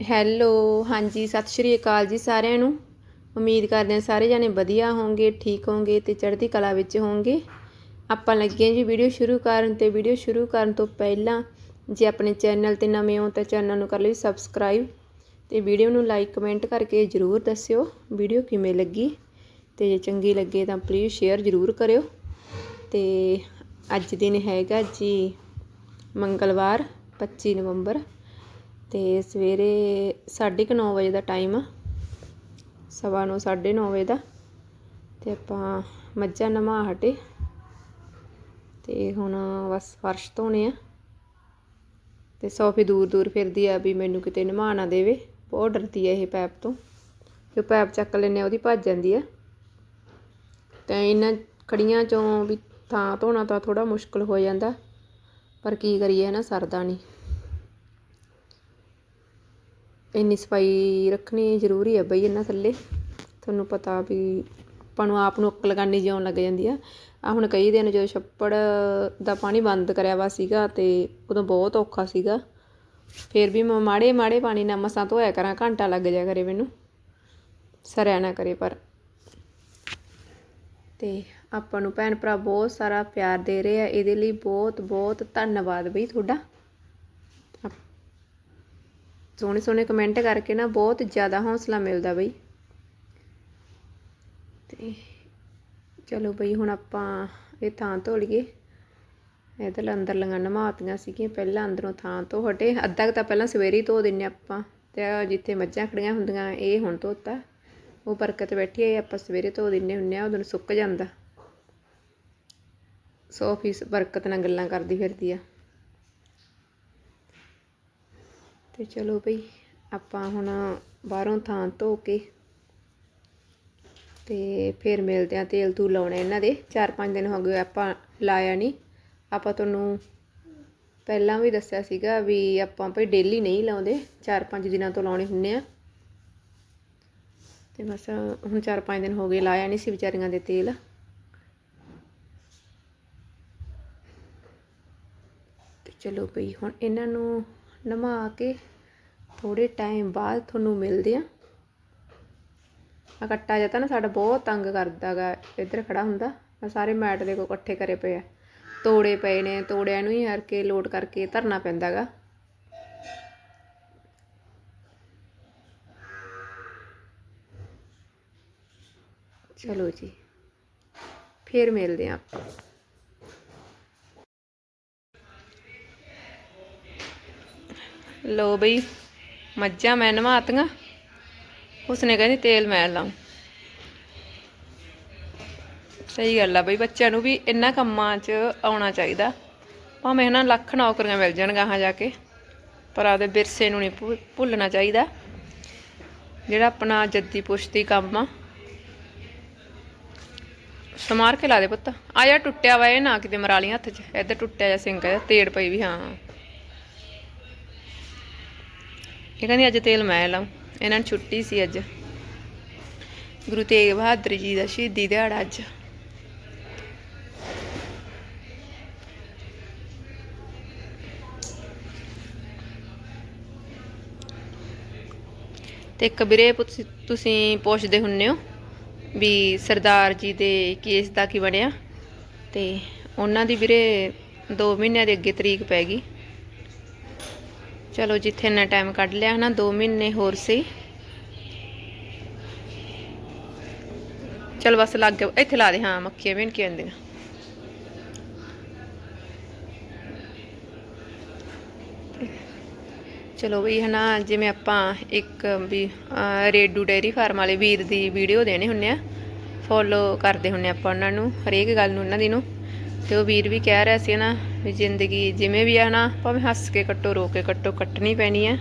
Hello ਹਾਂਜੀ, ਸਤਿ ਸ਼੍ਰੀ ਅਕਾਲ ਜੀ ਸਾਰਿਆਂ ਨੂੰ। ਉਮੀਦ ਕਰਦੇ ਹਾਂ ਸਾਰੇ ਜਾਣੇ ਵਧੀਆ ਹੋਵੋਗੇ ਠੀਕ ਹੋਵੋਗੇ ਤੇ ਚੜ੍ਹਦੀ ਕਲਾ ਵਿੱਚ ਹੋਵੋਗੇ ਆਪਾਂ ਲੱਗੇ ਹਾਂ ਜੀ ਵੀਡੀਓ ਸ਼ੁਰੂ ਕਰਨ ਤੇ ਵੀਡੀਓ ਸ਼ੁਰੂ ਕਰਨ ਤੋਂ ਪਹਿਲਾਂ ਜੇ ਆਪਣੇ ਚੈਨਲ ਤੇ ਨਵੇਂ ਹੋ ਤਾਂ ਚੈਨਲ ਨੂੰ ਕਰ ਲਿਓ ਸਬਸਕ੍ਰਾਈਬ ਤੇ ਵੀਡੀਓ ਨੂੰ ਲਾਈਕ ਕਮੈਂਟ ਕਰਕੇ ਜਰੂਰ ਦੱਸਿਓ ਵੀਡੀਓ ਕਿਵੇਂ ਲੱਗੀ। ਤੇ ਜੇ ਚੰਗੀ ਲੱਗੇ ਤਾਂ ਪਲੀਜ਼ ਸ਼ੇਅਰ ਜਰੂਰ ਕਰਿਓ। ਤੇ ਅੱਜ ਦਿਨ ਹੈਗਾ ਜੀ ਮੰਗਲਵਾਰ 25 ਨਵੰਬਰ। ਅਤੇ ਸਵੇਰੇ 9:30 ਵਜੇ ਦਾ ਟਾਈਮ ਆ। ਸਵਾ ਨੂੰ 9:30 ਵਜੇ ਦਾ। ਅਤੇ ਆਪਾਂ ਮੱਝਾਂ ਨਮਾ ਹਟੇ। ਅਤੇ ਹੁਣ ਬਸ ਫਰਸ਼ ਧੋਣੇ ਆ। ਤੇ ਸੋਫੀ ਦੂਰ ਦੂਰ ਫਿਰਦੀ ਆ ਵੀ ਮੈਨੂੰ ਕਿਤੇ ਨਮਾ ਨਾ ਦੇਵੇ। ਬਹੁਤ ਡਰਦੀ ਆ ਇਹ ਪੈਪ ਤੋਂ। ਜੋ ਪੈਪ ਚੱਕ ਲੈਨੇ ਆ, ਉਹਦੀ ਭੱਜ ਜਾਂਦੀ ਆ। ਤੇ ਇਹਨਾਂ ਖੜੀਆਂ ਚੋਂ ਵੀ ਥਾਂ ਧੋਣਾ ਤਾਂ ਥੋੜਾ ਮੁਸ਼ਕਲ ਹੋ ਜਾਂਦਾ। ਪਰ ਕੀ ਕਰੀਏ ਨਾ ਸਰਦਾ ਨਹੀਂ। ਇੰਨੀ ਸਫ਼ਾਈ ਰੱਖਣੀ ਜ਼ਰੂਰੀ ਹੈ ਬਈ ਇਹਨਾਂ ਥੱਲੇ। ਤੁਹਾਨੂੰ ਪਤਾ ਵੀ ਆਪਾਂ ਨੂੰ ਆਪ ਨੂੰ ਅੱਕ ਲਗਾਨੀ ਜਿਉਣ ਲੱਗ ਜਾਂਦੀ ਆ। ਆ ਹੁਣ ਕਈ ਦਿਨ ਜਦੋਂ ਛੱਪੜ ਦਾ ਪਾਣੀ ਬੰਦ ਕਰਿਆ ਵਾ ਸੀਗਾ ਤੇ ਉਦੋਂ ਬਹੁਤ ਔਖਾ ਸੀਗਾ। ਫਿਰ ਵੀ ਮੈਂ ਮਾੜੇ ਮਾੜੇ ਪਾਣੀ ਨਾਲ ਮਸਾਂ ਧੋਇਆ ਕਰਾਂ, ਘੰਟਾ ਲੱਗ ਜਾਇਆ ਕਰੇ ਮੈਨੂੰ। ਸਰਿਆ ਨਾ ਕਰੇ ਪਰ। ਤੇ ਆਪਾਂ ਨੂੰ ਭੈਣ ਭਰਾ ਬਹੁਤ ਸਾਰਾ ਪਿਆਰ ਦੇ ਰਹੇ ਆ। ਇਹਦੇ ਲਈ ਬਹੁਤ ਬਹੁਤ ਧੰਨਵਾਦ ਬਈ ਤੁਹਾਡਾ। ਸੋਹਣੇ ਸੋਹਣੇ ਕਮੈਂਟ ਕਰਕੇ ਨਾ ਬਹੁਤ ਜ਼ਿਆਦਾ ਹੌਸਲਾ ਮਿਲਦਾ ਬਈ। ਤੇ ਚਲੋ ਬਈ ਹੁਣ ਆਪਾਂ ਇਹ ਥਾਂ ਧੋ ਲਈਏ ਇਹਦੇ ਅੰਦਰ ਲੰਗਾ ਨਮਾਤੀਆਂ ਸੀਗੀਆਂ, ਪਹਿਲਾਂ ਅੰਦਰੋਂ ਥਾਂ ਤੋਂ ਹਟੇ। ਅੱਧਾ ਕੁ ਤਾਂ ਪਹਿਲਾਂ ਸਵੇਰੇ ਹੀ ਧੋ ਦਿੰਨੇ ਆਪਾਂ। ਤੇ ਜਿੱਥੇ ਮੱਝਾਂ ਖੜੀਆਂ ਹੁੰਦੀਆਂ, ਇਹ ਹੁਣ ਧੋਤਾ। ਉਹ ਬਰਕਤ ਬੈਠੀ ਹੈ ਆਪਾਂ ਸਵੇਰੇ ਧੋ ਦਿੰਨੇ ਹੁੰਨੇ ਆ ਉਦੋਂ ਸੁੱਕ ਜਾਂਦਾ। ਸੋਫੀ ਬਰਕਤ ਨਾਲ ਗੱਲਾਂ ਕਰਦੀ ਫਿਰਦੀ ਆ। ਅਤੇ ਚਲੋ ਬਈ, ਆਪਾਂ ਹੁਣ ਬਾਹਰੋਂ ਥਾਂ ਧੋ ਕੇ ਤੇ ਫਿਰ ਮਿਲਦੇ ਆ ਤੇਲ ਤੂਲ ਲਾਉਣੇ ਇਹਨਾਂ ਦੇ। 4-5 ਦਿਨ ਹੋ ਗਏ ਆਪਾਂ ਲਾਇਆ ਨਹੀਂ। ਆਪਾਂ ਤੁਹਾਨੂੰ ਪਹਿਲਾਂ ਵੀ ਦੱਸਿਆ ਸੀਗਾ ਵੀ ਆਪਾਂ ਭਈ ਡੇਲੀ ਨਹੀਂ ਲਾਉਂਦੇ 4-5 ਦਿਨਾਂ ਤੋਂ ਲਾਉਣੇ ਹੁੰਨੇ ਆ। ਤੇ ਬਸ ਹੁਣ 4-5 ਦਿਨ ਹੋ ਗਏ ਲਾਇਆ ਨਹੀਂ ਸੀ ਵਿਚਾਰੀਆਂ ਦੇ ਤੇਲ। ਤੇ ਚਲੋ ਭਈ ਹੁਣ ਇਹਨਾਂ ਨੂੰ ਨਮਾ ਕੇ ਥੋੜ੍ਹੇ ਟਾਈਮ ਬਾਅਦ ਤੁਹਾਨੂੰ ਮਿਲਦੇ ਹਾਂ। ਆ ਕੱਟਾ ਜਾਂਦਾ ਨਾ ਸਾਡਾ ਬਹੁਤ ਤੰਗ ਕਰਦਾ ਗਾ, ਇੱਧਰ ਖੜਾ ਹੁੰਦਾ। ਆ ਸਾਰੇ ਮੈਟ ਦੇ ਕੋ ਇਕੱਠੇ ਕਰੇ ਪਏ ਆ। ਤੋੜੇ ਪਏ ਨੇ, ਤੋੜਿਆਂ ਨੂੰ ਹੀ ਹਰ ਕੇ ਲੋਡ ਕਰਕੇ ਧਰਨਾ ਪੈਂਦਾ ਗਾ। ਚਲੋ ਜੀ, ਫੇਰ ਮਿਲਦੇ ਆ ਆਪਾਂ। ਲੋ ਬਈ, ਮੱਝਾਂ ਮੈਂ ਨਵਾਤੀਆਂ। ਉਸਨੇ ਕਹਿੰਦੀ, ਤੇਲ ਮੈਂ ਲਾਉਂ ਸਹੀ ਗੱਲ ਆ ਬਈ, ਬੱਚਿਆਂ ਨੂੰ ਵੀ ਇੰਨਾ ਕੰਮਾਂ 'ਚ ਆਉਣਾ ਚਾਹੀਦਾ। ਭਾਵੇਂ ਇਹਨਾਂ ਲੱਖ ਨੌਕਰੀਆਂ ਮਿਲ ਜਾਣ ਗਾਹਾਂ ਜਾ ਕੇ, ਪਰ ਆਪਦੇ ਵਿਰਸੇ ਨੂੰ ਨਹੀਂ ਭੁੱਲਣਾ ਚਾਹੀਦਾ। ਜਿਹੜਾ ਆਪਣਾ ਜੱਦੀ ਪੁਸ਼ਤੀ ਕੰਮ ਆ। ਸਮਾਰ ਕੇ ਲਾ ਦੇ ਪੁੱਤ। ਆ ਜਾ ਟੁੱਟਿਆ ਵਾ ਇਹ ਨਾ ਕਿਤੇ ਮਰਾ ਹੱਥ 'ਚ, ਇੱਧਰ ਟੁੱਟਿਆ ਜਾਂ ਸਿੰਕ ਹੈ ਤੇੜ ਪਈ ਵੀ, ਹਾਂ। ਇਹ ਕਹਿੰਦੀ ਅੱਜ ਤੇਲ ਮੈਂ ਲਾਉਂ ਇਹਨਾਂ ਨੂੰ ਛੁੱਟੀ ਸੀ ਅੱਜ। ਗੁਰੂ ਤੇਗ ਬਹਾਦਰ ਜੀ ਦਾ ਸ਼ਹੀਦੀ ਦਿਹਾੜਾ ਅੱਜ। ਤੇ ਇੱਕ ਕਬੀਰੇ ਤੁਸੀਂ ਪੁੱਛਦੇ ਹੁੰਨੇ ਹੋ ਵੀ ਸਰਦਾਰ ਜੀ ਦੇ ਕੇਸ ਦਾ ਕੀ ਬਣਿਆ? ਤੇ ਉਹਨਾਂ ਦੀ ਵੀਰੇ 2 ਮਹੀਨਿਆਂ ਦੇ ਅੱਗੇ ਤਰੀਕ ਪੈ ਗਈ। ਚਲੋ ਜਿੱਥੇ ਨਾ ਟਾਈਮ ਕੱਢ ਲਿਆ ਹਨਾ 2 ਮਹੀਨੇ ਹੋਰ ਸੀ। ਚਲ ਬਸ ਲੱਗ ਗਿਆ, ਇੱਥੇ ਲਾ ਦੇ, ਹਾਂ ਮੱਕੀਆਂ ਵੀ ਕੀ ਹੁੰਦੀਆਂ ਚਲੋ ਵੀ ਹਨਾ, ਜਿਵੇਂ ਆਪਾਂ ਇੱਕ ਵੀ ਰੇਡੂ ਡੇਰੀ ਫਾਰਮ ਵਾਲੇ ਵੀਰ ਦੀ ਵੀਡੀਓ ਦੇਣੇ ਹੁੰਨੇ ਆ ਫੋਲੋ ਕਰਦੇ ਹੁੰਨੇ ਆਪਾਂ ਉਹਨਾਂ ਨੂੰ, ਹਰੇਕ ਗੱਲ ਨੂੰ, ਉਹਨਾਂ ਦੀ ਨੂੰ। ਤੇ ਉਹ ਵੀਰ ਵੀ ਕਹਿ ਰਿਹਾ ਸੀ ਨਾ ਵੀ ਜ਼ਿੰਦਗੀ ਜਿਵੇਂ ਵੀ ਆ ਨਾ, ਭਾਵੇਂ ਹੱਸ ਕੇ ਕੱਟੋ, ਰੋ ਕੇ ਕੱਟੋ, ਕੱਟਣੀ ਪੈਣੀ ਆ।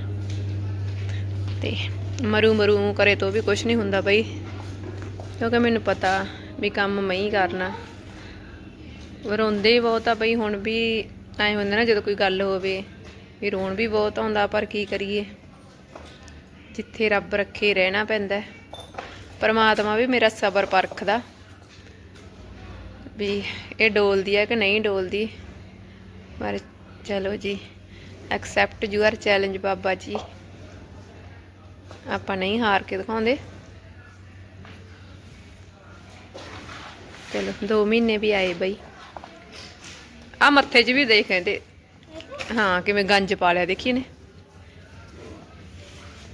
ਤੇ ਮਰੂ ਮਰੂ ਕਰੇ ਤੋਂ ਵੀ ਕੁਝ ਨਹੀਂ ਹੁੰਦਾ ਬਈ। ਕਿਉਂਕਿ ਮੈਨੂੰ ਪਤਾ ਵੀ ਕੰਮ ਮੈਂ ਹੀ ਕਰਨਾ। ਰੋਂਦੇ ਹੀ ਬਹੁਤ ਆ ਬਈ, ਹੁਣ ਵੀ ਐ ਹੁੰਦਾ ਨਾ ਜਦੋਂ ਕੋਈ ਗੱਲ ਹੋਵੇ ਵੀ ਰੋਣ ਵੀ ਬਹੁਤ ਆਉਂਦਾ, ਪਰ ਕੀ ਕਰੀਏ? ਜਿੱਥੇ ਰੱਬ ਰੱਖੇ ਰਹਿਣਾ ਪੈਂਦਾ। ਪਰਮਾਤਮਾ ਵੀ ਮੇਰਾ ਸਬਰ ਪਰਖਦਾ। ਵੀ ਇਹ ਡੋਲਦੀ ਹੈ ਕਿ ਨਹੀਂ ਡੋਲਦੀ? ਪਰ ਚਲੋ ਜੀ accept your challenge Baba ji. ਆਪਾਂ ਨਹੀਂ ਹਾਰ ਕੇ ਦਿਖਾਉਂਦੇ। ਚਲੋ 2 ਮਹੀਨੇ ਵੀ ਆਏ ਬਈ। ਆ ਮੱਥੇ 'ਚ ਵੀ ਦੇਖ ਕਹਿੰਦੇ ਹਾਂ, ਕਿਵੇਂ ਗੰਜ ਪਾ ਲਿਆ, ਦੇਖੀ ਨੇ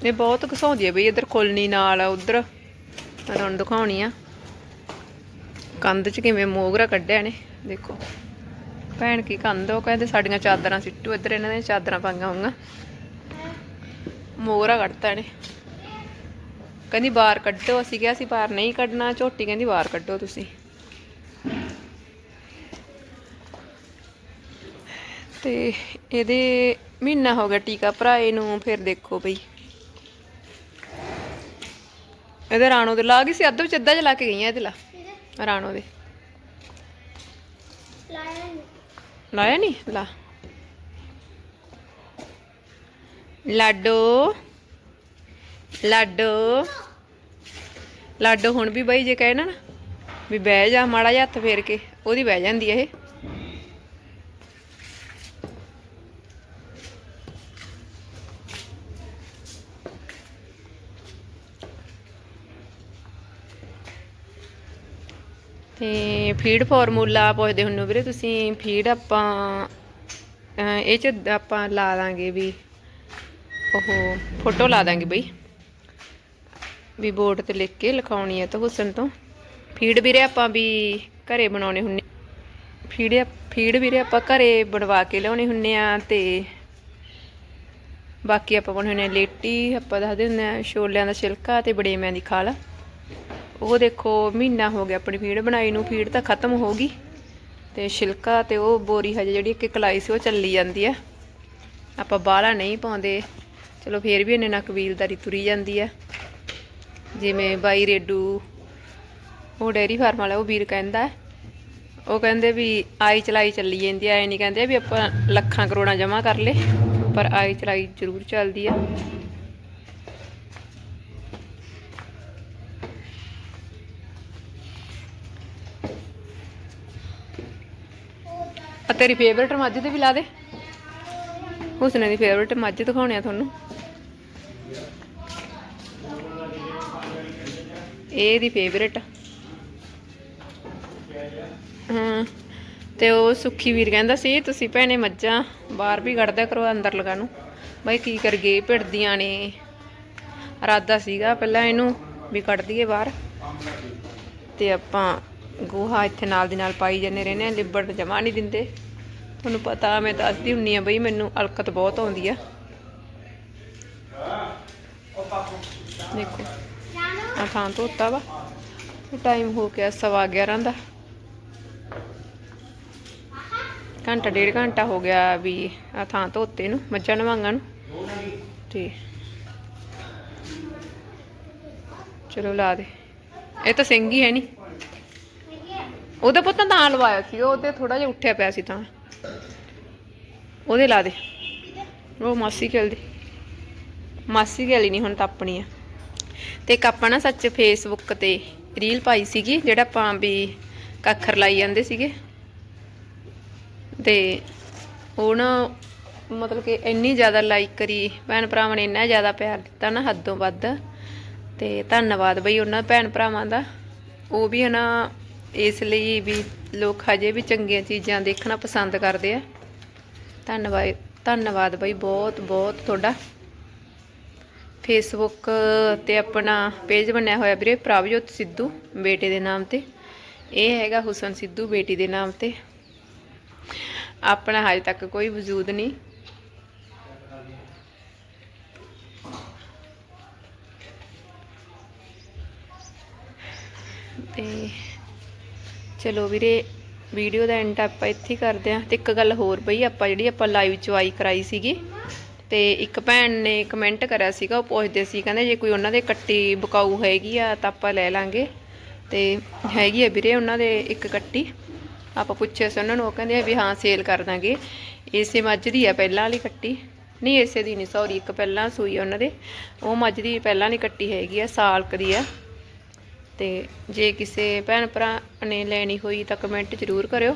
ਇਹ ਬਹੁਤ ਘਸਾਉਂਦੀ ਹੈ ਬਈ, ਇਧਰ ਖੁੱਲਣੀ ਨਾਲ, ਉਧਰ। ਮੈਂ ਤੁਹਾਨੂੰ ਦਿਖਾਉਣੀ ਆ। ਕੰਧ 'ਚ ਕਿਵੇਂ ਮੋਗਰਾ ਕੱਢਿਆ ਨੇ ਦੇਖੋ। ਭੈਣ ਕੀ ਕੰਧ ਉਹ ਕਹਿੰਦੇ ਸਾਡੀਆਂ ਚਾਦਰਾਂ ਸਿੱਟੂ, ਇੱਧਰ ਇਹਨਾਂ ਨੇ ਚਾਦਰਾਂ ਪਾਈਆਂ ਹੋਈਆਂ। ਮੋਗਰਾ ਕੱਢਤਾ ਨੇ ਕਹਿੰਦੀ ਬਾਹਰ ਕੱਢੋ, ਅਸੀਂ ਕਿਹਾ ਸੀ ਬਾਹਰ ਨਹੀਂ ਕੱਢਣਾ, ਝੋਟੀ ਕਹਿੰਦੀ ਬਾਹਰ ਕੱਢੋ ਤੁਸੀਂ। ਤੇ ਇਹਦੇ ਮਹੀਨਾ ਹੋ ਗਿਆ ਟੀਕਾ ਭਰਾਏ ਨੂੰ ਫਿਰ ਦੇਖੋ ਬਈ। ਇਹਦੇ ਰਾਣੋ ਦੇ ਲਾ ਗਈ ਸੀ, ਅੱਧ ਵਿੱਚ ਅੱਧਾ ਜਿਹਾ ਲਾ ਕੇ ਗਈਆਂ ਇਹਦੇ ਲਾ। ਰਾਣੋ ਦੇ। ਲਾਇਆ ਨਹੀਂ ਲਾ। ਲਾਡੋ। ਲਾਡੋ। ਲਾਡੋ ਹੁਣ ਵੀ ਬਈ ਜੇ ਕਹੇ ਨਾ ਵੀ ਬਹਿ ਜਾ ਮਾੜਾ ਜਿਹਾ ਹੱਥ ਫੇਰ ਕੇ ਉਹਦੀ ਬਹਿ ਜਾਂਦੀ ਇਹ। ਤੇ ਫੀਡ ਫਾਰਮੂਲਾ ਪੁੱਛਦੇ ਹੁੰਨੋ ਵੀਰੇ ਤੁਸੀਂ? ਫੀਡ ਆਪਾਂ ਇਹ ਚ ਆਪਾਂ ਲਾ ਦਾਂਗੇ ਵੀ ਉਹ ਫੋਟੋ ਲਾ ਦਾਂਗੇ ਬਈ। ਵੀ ਬੋਰਡ ਤੇ ਲਿਖ ਕੇ ਲਿਖਾਉਣੀ ਹੈ ਤਾਂ ਹੁਸਨ ਤੋਂ। ਫੀਡ ਵੀਰੇ ਆਪਾਂ ਵੀ ਘਰੇ ਬਣਾਉਣੇ ਹੁੰਨੇ ਫੀਡ ਫੀਡ ਵੀਰੇ ਆਪਾਂ ਘਰੇ ਬਣਵਾ ਕੇ ਲਿਆਉਣੇ ਹੁੰਨੇ ਆ ਤੇ ਬਾਕੀ ਆਪਾਂ ਬਣਾਉਣੇ ਹੁੰਨੇ ਆ ਲੇਟੀ, ਆਪਾਂ ਦੱਸਦੇ ਹੁੰਦੇ ਆ ਛੋਲਿਆਂ ਦਾ ਛਿਲਕਾ ਤੇ ਬੜੇਮਿਆਂ ਦੀ ਖਾਲ। ਉਹ ਦੇਖੋ ਮਹੀਨਾ ਹੋ ਗਿਆ ਆਪਣੀ ਫੀਡ ਬਣਾਈ ਨੂੰ, ਫੀਡ ਤਾਂ ਖਤਮ ਹੋ ਗਈ। ਤੇ ਛਿਲਕਾ ਤੇ ਉਹ ਬੋਰੀ ਹਜੇ ਜਿਹੜੀ ਇੱਕ ਕਲਾਈ ਸੀ, ਉਹ ਚੱਲੀ ਜਾਂਦੀ ਆ ਆਪਾਂ ਬਾਹਲਾ ਨਹੀਂ ਪਾਉਂਦੇ। ਚਲੋ ਫੇਰ ਵੀ ਇਹਨੇ ਨਾਲ ਕਬੀਲਦਾਰੀ ਤੁਰੀ ਜਾਂਦੀ ਆ ਜਿਵੇਂ ਬਾਈ ਰੇਡੂ, ਉਹ ਡੇਰੀ ਫਾਰਮ ਵਾਲਾ, ਉਹ ਵੀਰ ਕਹਿੰਦਾ ਉਹ ਕਹਿੰਦੇ ਵੀ ਆਈ ਚਲਾਈ ਚੱਲੀ ਜਾਂਦੀ ਆ ਐ ਨਹੀਂ ਕਹਿੰਦੇ ਵੀ ਆਪਾਂ ਲੱਖਾਂ ਕਰੋੜਾਂ ਜਮ੍ਹਾਂ ਕਰ ਲੇ ਪਰ ਆਈ ਚਲਾਈ ਜ਼ਰੂਰ ਚੱਲਦੀ ਆ ਤੇਰੀ ਫੇਵਰਟ ਮੱਝ ਤੇ ਵੀ ਲਾ ਦੇ। ਹੁਸਨੇ ਦੀ ਫੇਵਰਟ ਮੱਝ ਦਿਖਾਉਣੀ ਆ ਤੁਹਾਨੂੰ। ਇਹ ਦੀ ਫੇਵਰਟ ਹਾਂ, ਤੇ ਉਹ ਸੁੱਖੀ ਵੀਰ ਕਹਿੰਦਾ ਸੀ, ਤੁਸੀਂ ਭੈਣੇ ਮੱਝਾਂ ਬਾਹਰ ਵੀ ਕੱਢਦਾ ਕਰੋ ਅੰਦਰ ਲਗਾ ਨੂੰ। ਬਾਈ ਕੀ ਕਰ ਗਏ ਭਿੜਦੀਆਂ ਨੇ। ਇਰਾਦਾ ਸੀਗਾ ਪਹਿਲਾਂ ਇਹਨੂੰ ਵੀ ਕੱਢ ਦਈਏ ਬਾਹਰ। ਤੇ ਆਪਾਂ ਗੋਹਾ ਇੱਥੇ ਨਾਲ ਦੀ ਨਾਲ ਪਾਈ ਜਾਂਦੇ ਰਹਿੰਦੇ ਆ, ਲਿਬੜ ਜਮਾ ਨਹੀਂ ਦਿੰਦੇ। ਤੁਹਾਨੂੰ ਪਤਾ ਮੈਂ ਦੱਸਦੀ ਹੁੰਨੀ ਆ ਬਈ, ਮੈਨੂੰ ਅਲਕਤ ਬਹੁਤ ਆਉਂਦੀ ਆ। ਦੇਖੋ ਆ ਥਾਂ ਧੋਤਾ ਵਾ। ਟਾਈਮ ਹੋ ਗਿਆ ਸਵਾ 11 ਦਾ। ਘੰਟਾ, ਡੇਢ ਘੰਟਾ ਹੋ ਗਿਆ ਵੀ ਆ ਥਾਂ ਧੋਤੇ ਨੂੰ, ਮੱਝਾਂ ਨਵਾਂਗਾਂ ਨੂੰ। ਤੇ ਚਲੋ ਲਾ ਦੇ। ਇਹ ਤਾਂ ਸਿੰਘ ਹੀ ਹੈ ਨਹੀਂ ਉਹਦੇ ਪੁੱਤ ਤਾਂ ਲਵਾਇਆ ਸੀ ਉਹਦੇ ਥੋੜਾ ਜਿਹਾ ਉੱਠਿਆ ਪਿਆ ਸੀ ਤਾਂ। ਉਹਦੇ ਲਾ ਦੇ। ਉਹ ਮਾਸੀ ਖੇਲਦੀ ਮਾਸੀ ਖੇਲੀ ਨਹੀਂ, ਹੁਣ ਤਾਂ ਆਪਣੀ ਆ। ਤੇ ਇੱਕ ਆਪਾਂ ਨਾ ਸੱਚ ਫੇਸਬੁੱਕ ਤੇ ਰੀਲ ਪਾਈ ਸੀਗੀ, ਜਿਹੜਾ ਆਪਾਂ ਵੀ ਕੱਖਰ ਲਾਈ ਜਾਂਦੇ ਸੀਗੇ। ਤੇ ਉਹ ਨਾ ਮਤਲਬ ਕਿ ਇੰਨੀ ਜ਼ਿਆਦਾ ਲਾਈਕ ਕਰੀ। ਭੈਣ ਭਰਾਵਾਂ ਨੇ ਇੰਨਾ ਜ਼ਿਆਦਾ ਪਿਆਰ ਦਿੱਤਾ ਨਾ ਹੱਦੋਂ ਵੱਧ। ਤੇ ਧੰਨਵਾਦ ਬਈ ਉਹਨਾਂ ਭੈਣ ਭਰਾਵਾਂ ਦਾ। ਉਹ ਵੀ ਹਨਾ ਇਸ ਲਈ ਵੀ ਲੋਕ ਹਜੇ ਵੀ ਚੰਗੀਆਂ ਚੀਜ਼ਾਂ ਦੇਖਣਾ ਪਸੰਦ ਕਰਦੇ ਆ। ਧੰਨਵਾਦ ਧੰਨਵਾਦ ਬਾਈ, ਬਹੁਤ ਬਹੁਤ ਤੁਹਾਡਾ। ਫੇਸਬੁੱਕ ਤੇ ਆਪਣਾ ਪੇਜ ਬਣਿਆ ਹੋਇਆ ਵੀਰੇ, ਪ੍ਰਭਜੋਤ ਸਿੱਧੂ, ਬੇਟੇ ਦੇ ਨਾਮ ਤੇ। ਇਹ ਹੈਗਾ ਹੁਸਨ ਸਿੱਧੂ, ਬੇਟੀ ਦੇ ਨਾਮ ਤੇ। ਆਪਣਾ ਹਜੇ ਤੱਕ ਕੋਈ ਵਜੂਦ ਨਹੀਂ। ਤੇ ਚਲੋ ਵੀਰੇ ਵੀਡੀਓ ਦਾ ਐਂਡ ਆਪਾਂ ਇੱਥੇ ਕਰਦੇ ਆਂ ਤੇ ਇੱਕ ਗੱਲ ਹੋਰ ਬਈ, ਆਪਾਂ ਜਿਹੜੀ ਆਪਾਂ ਲਾਈਵ ਚੁਆਈ ਕਰਾਈ ਸੀਗੀ, ਤੇ ਇੱਕ ਭੈਣ ਨੇ ਕਮੈਂਟ ਕਰਿਆ ਸੀਗਾ, ਉਹ ਪੁੱਛਦੇ ਸੀ, ਕਹਿੰਦੇ ਜੇ ਕੋਈ ਉਹਨਾਂ ਦੇ ਕੱਟੀ ਬਕਾਊ ਹੈਗੀ ਆ ਤਾਂ ਆਪਾਂ ਲੈ ਲਾਂਗੇ। ਤੇ ਹੈਗੀ ਆ ਵੀਰੇ ਉਹਨਾਂ ਦੇ ਇੱਕ ਕੱਟੀ। ਆਪਾਂ ਪੁੱਛਿਆ ਸੀ ਉਹਨਾਂ ਨੂੰ, ਉਹ ਕਹਿੰਦੇ ਆ ਵੀ ਹਾਂ ਸੇਲ ਕਰ ਦਾਂਗੇ। ਇਸੇ ਮੱਝ ਦੀ ਆ ਪਹਿਲਾਂ ਵਾਲੀ ਕੱਟੀ। ਨਹੀਂ, ਇਸੇ ਦੀ ਨਹੀਂ ਸੌਰੀ ਇੱਕ ਪਹਿਲਾਂ ਸੂਈ ਉਹਨਾਂ ਦੇ। ਉਹ ਮੱਝ ਦੀ ਪਹਿਲਾਂ ਵਾਲੀ ਕੱਟੀ ਹੈਗੀ ਆ, ਸਾਲਕ ਦੀ ਆ। ਤੇ ਜੇ ਕਿਸੇ ਭੈਣ ਭਰਾ ਨੇ ਲੈਣੀ ਹੋਈ ਤਾਂ ਕਮੈਂਟ ਜ਼ਰੂਰ ਕਰਿਓ।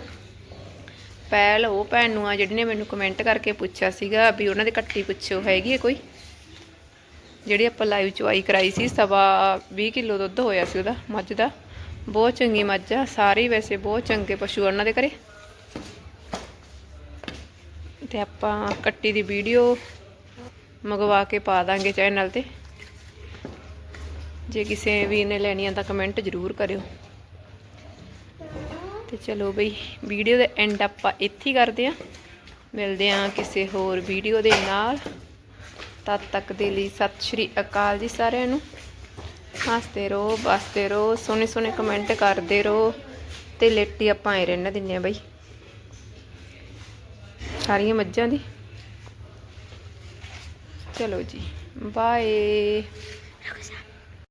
ਪਹਿਲ ਉਹ ਭੈਣ ਨੂੰ ਆ ਜਿਹੜੀ ਨੇ ਮੈਨੂੰ ਕਮੈਂਟ ਕਰਕੇ ਪੁੱਛਿਆ ਸੀਗਾ ਵੀ ਉਹਨਾਂ ਦੇ ਕੱਟੀ ਪੁੱਛਿਓ ਹੈਗੀ ਹੈ ਕੋਈ? ਜਿਹੜੀ ਆਪਾਂ ਲਾਈਵ ਚੁਆਈ ਕਰਾਈ ਸੀ, ਸਵਾ 20 ਕਿਲੋ ਦੁੱਧ ਹੋਇਆ ਸੀ ਉਹਦਾ, ਮੱਝ ਦਾ। ਬਹੁਤ ਚੰਗੀ ਮੱਝ ਆ, ਸਾਰੇ ਵੈਸੇ ਬਹੁਤ ਚੰਗੇ ਪਸ਼ੂ ਆ ਉਹਨਾਂ ਦੇ ਘਰੇ। ਤੇ ਆਪਾਂ ਕੱਟੀ ਦੀ ਵੀਡੀਓ ਮੰਗਵਾ ਕੇ ਪਾ ਦਾਂਗੇ ਚੈਨਲ ਤੇ। ਜੇ ਕਿਸੇ ਵੀਰ ਨੇ ਲੈਣੀ ਆ ਤਾਂ ਕਮੈਂਟ ਜ਼ਰੂਰ ਕਰਿਓ। ਤੇ ਚਲੋ ਬਈ ਵੀਡੀਓ ਦਾ ਐਂਡ ਆਪਾਂ ਇੱਥੇ ਹੀ ਕਰਦੇ ਆ ਮਿਲਦੇ ਆ ਕਿਸੇ ਹੋਰ ਵੀਡੀਓ ਦੇ ਨਾਲ। ਤਦ ਤੱਕ ਦੇ ਲਈ ਸਤਿ ਸ਼੍ਰੀ ਅਕਾਲ ਜੀ ਸਾਰਿਆਂ ਨੂੰ। ਹੱਸਦੇ ਰਹੋ, ਬਸਦੇ ਰਹੋ, ਸੋਹਣੇ ਸੋਹਣੇ ਕਮੈਂਟ ਕਰਦੇ ਰਹੋ। ਤੇ ਲੇਟੀ ਆਪਾਂ ਆਏ ਰਹਿਣ ਦਿੰਨੇ ਆ ਬਈ। ਸਾਰੀਆਂ ਮੱਝਾਂ ਦੀ। ਚਲੋ ਜੀ ਬਾਏ